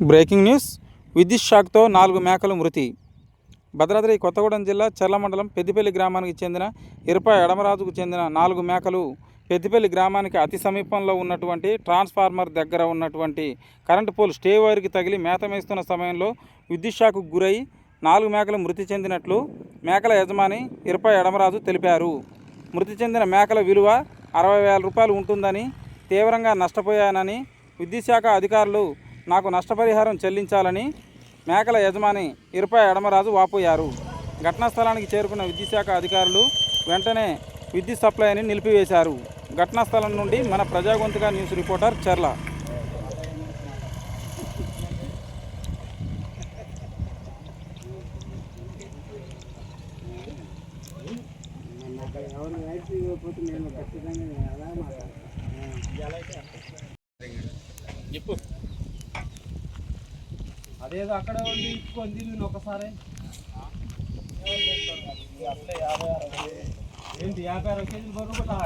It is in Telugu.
Breaking news. విద్యుత్ షాక్తో నాలుగు మేకలు మృతి. భద్రాద్రి కొత్తగూడెం జిల్లా చర్ల మండలం పెద్దిపల్లి గ్రామానికి చెందిన ఇరప ఎడమరాజుకు చెందిన నాలుగు మేకలు పెద్దిపల్లి గ్రామానికి అతి సమీపంలో ఉన్నటువంటి ట్రాన్స్ఫార్మర్ దగ్గర ఉన్నటువంటి కరెంటు పోల్ స్టే వైర్కి తగిలి మేత మేస్తున్న సమయంలో విద్యుత్ షాక్కు గురై నాలుగు మేకలు మృతి చెందినట్లు మేకల యజమాని ఇరప ఎడమరాజు తెలిపారు. మృతి చెందిన మేకల విలువ అరవై వేల రూపాయలు ఉంటుందని తీవ్రంగా నష్టపోయానని విద్యుత్ శాఖ అధికారులు నాకు నష్టపరిహారం చెల్లించాలని మేకల యజమాని ఇరపై ఎడమరాజు వాపోయారు. ఘటనా స్థలానికి చేరుకున్న విద్యుత్ శాఖ అధికారులు వెంటనే విద్యుత్ సప్లైని నిలిపివేశారు. ఘటనా స్థలం నుండి మన ప్రజాగొంతుగా న్యూస్ రిపోర్టర్ చర్ల. చెప్పు అదేదో అక్కడ ఉండి ఇచ్చుకొని నేను ఒకసారి. ఏంటి యాభై అరవై కేజీలు బరువు కూడా